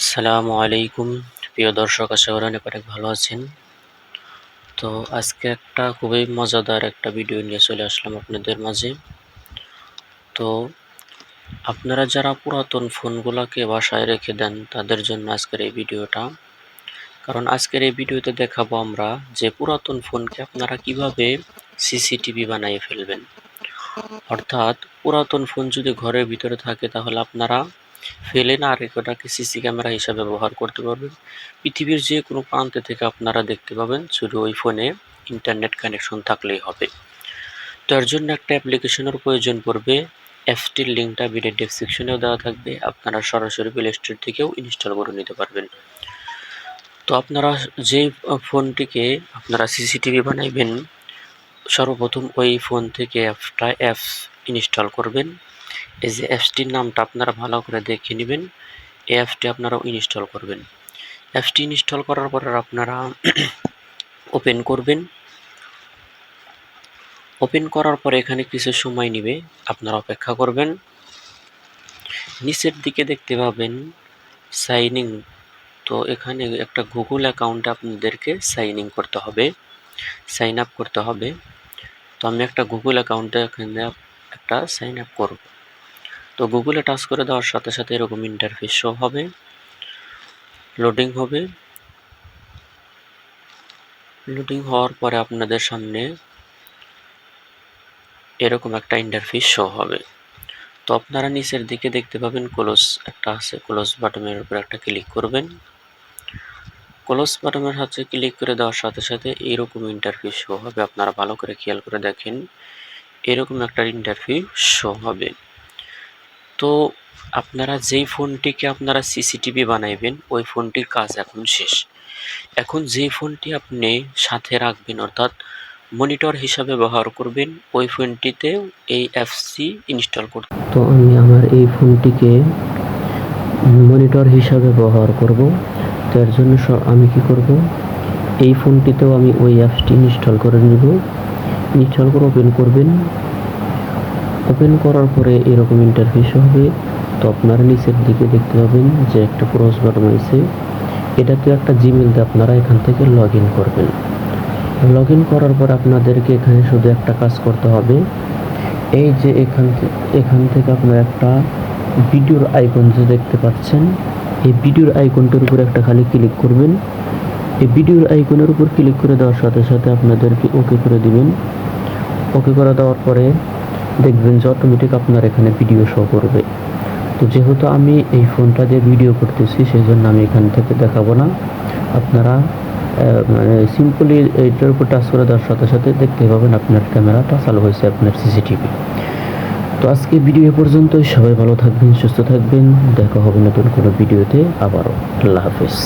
আসসালামু আলাইকুম। প্রিয় দর্শক, আশা করি অনেক অনেক ভালো আছেন। তো আজকে একটা খুবই মজাদার একটা ভিডিও নিয়ে চলে আসলাম আপনাদের মাঝে। তো আপনারা যারা পুরাতন ফোনগুলোকে বাসায় রেখে দেন, তাদের জন্য আজকের এই ভিডিওটা কারণ আজকের এই ভিডিওতে দেখাবো আমরা যে পুরাতন ফোনকে আপনারা কীভাবে সিসিটিভি বানিয়ে ফেলবেন। অর্থাৎ পুরাতন ফোন যদি ঘরের ভিতরে থাকে, তাহলে আপনারা ফেলে না ওটাকে সিসি ক্যামেরা হিসাবে ব্যবহার করতে পারবেন। পৃথিবীর যে কোনো প্রান্তে থেকে আপনারা দেখতে পাবেন, শুধু ওই ফোনে ইন্টারনেট কানেকশন থাকলেই হবে। তো এর জন্য একটা অ্যাপ্লিকেশনের প্রয়োজন পড়বে। অ্যাপসটির লিঙ্কটা ভিডিও ডেসক্রিপশনেও দেওয়া থাকবে। আপনারা সরাসরি প্লে স্টোর থেকেও ইনস্টল করে নিতে পারবেন। তো আপনারা যে ফোনটিকে আপনারা সিসিটিভি বানাইবেন, সর্বপ্রথম ওই ফোন থেকে অ্যাপটা অ্যাপস ইনস্টল করবেন। এই যে অ্যাপসটির নামটা আপনারা ভালো করে দেখে নেবেন। এই অ্যাপসটি আপনারা ইনস্টল করবেন। অ্যাপসটি ইনস্টল করার পর আপনারা ওপেন করবেন। ওপেন করার পর এখানে কিছু সময় নেবে, আপনারা অপেক্ষা করবেন। নিচের দিকে দেখতে পাবেন সাইন ইন তো এখানে একটা গুগল অ্যাকাউন্টে আপনাদেরকে সাইন ইন করতে হবে সাইন আপ করতে হবে। তো আমি একটা গুগল অ্যাকাউন্টে এখানে একটা সাইন আপ করব। তো গুগলে টাচ করে দেওয়ার সাথে সাথে এরকম ইন্টারফেস শো হবে লোডিং হবে। লোডিং হওয়ার পরে আপনাদের সামনে এরকম একটা ইন্টারফেস শো হবে। তো আপনারা নিচের দিকে দেখতে পাবেন ক্লোজ একটা আছে ক্লোজ বাটনের উপর একটা ক্লিক করবেন। ক্লোজ বাটনের হাতে ক্লিক করে দেওয়ার সাথে সাথে এরকম ইন্টারফেস শো হবে। আপনারা ভালো করে খেয়াল করে দেখেন, এরকম একটা ইন্টারফেস শো হবে। তো আপনারা যেই ফোনটিকে আপনারা সিসিটিভি বানাইবেন, ওই ফোনটির কাজ এখন শেষ। এখন যেই ফোনটি আপনি সাথে রাখবেন, অর্থাৎ মনিটর হিসাবে ব্যবহার করবেন, ওই ফোনটিতে এই অ্যাপসটি ইনস্টল করতে তো আমি আমার এই ফোনটিকে মনিটর হিসাবে ব্যবহার করব। তো এর জন্য আমি কি করব? এই ফোনটিতেও আমি ওই অ্যাপসটি ইনস্টল করে নিব। ইনস্টল করে ওপেন করবেন। ওপেন করার পরে এরকম ইন্টারফেস হবে। তো আপনারা নিচের দিকে দেখতে পাবেন যে একটা ক্রস বাটন আছে এটাতে একটা জিমেল দিয়ে আপনারা এখান থেকে লগ ইন করবেন। লগ ইন করার পর আপনাদেরকে এখানে শুধু একটা কাজ করতে হবে। এই যে এখান থেকে এখান থেকে আপনারা একটা ভিডিওর আইকন যে দেখতে পাচ্ছেন, এই ভিডিওর আইকনটার উপর একটা খালি ক্লিক করবেন। এই ভিডিওর আইকনের উপর ক্লিক করে দেওয়ার সাথে সাথে আপনাদেরকে ওকে করে দিবেন। ওকে করে দেওয়ার পরে দেখবেন যে অটোমেটিক আপনার এখানে ভিডিও শো করবে। তো যেহেতু আমি এই ফোনটা দিয়ে ভিডিও করতেছি সেই জন্য আমি এখান থেকে দেখাবো না। আপনারা মানে সিম্পলি এইটার উপর টাচ করে দেওয়ার সাথে সাথে দেখতে পাবেন আপনার ক্যামেরাটা চালু হয়েছে আপনার সিসিটিভি তো আজকে ভিডিও এ পর্যন্তই। সবাই ভালো থাকবেন, সুস্থ থাকবেন। দেখা হবে নতুন কোনো ভিডিওতে আবারও। আল্লাহ হাফেজ।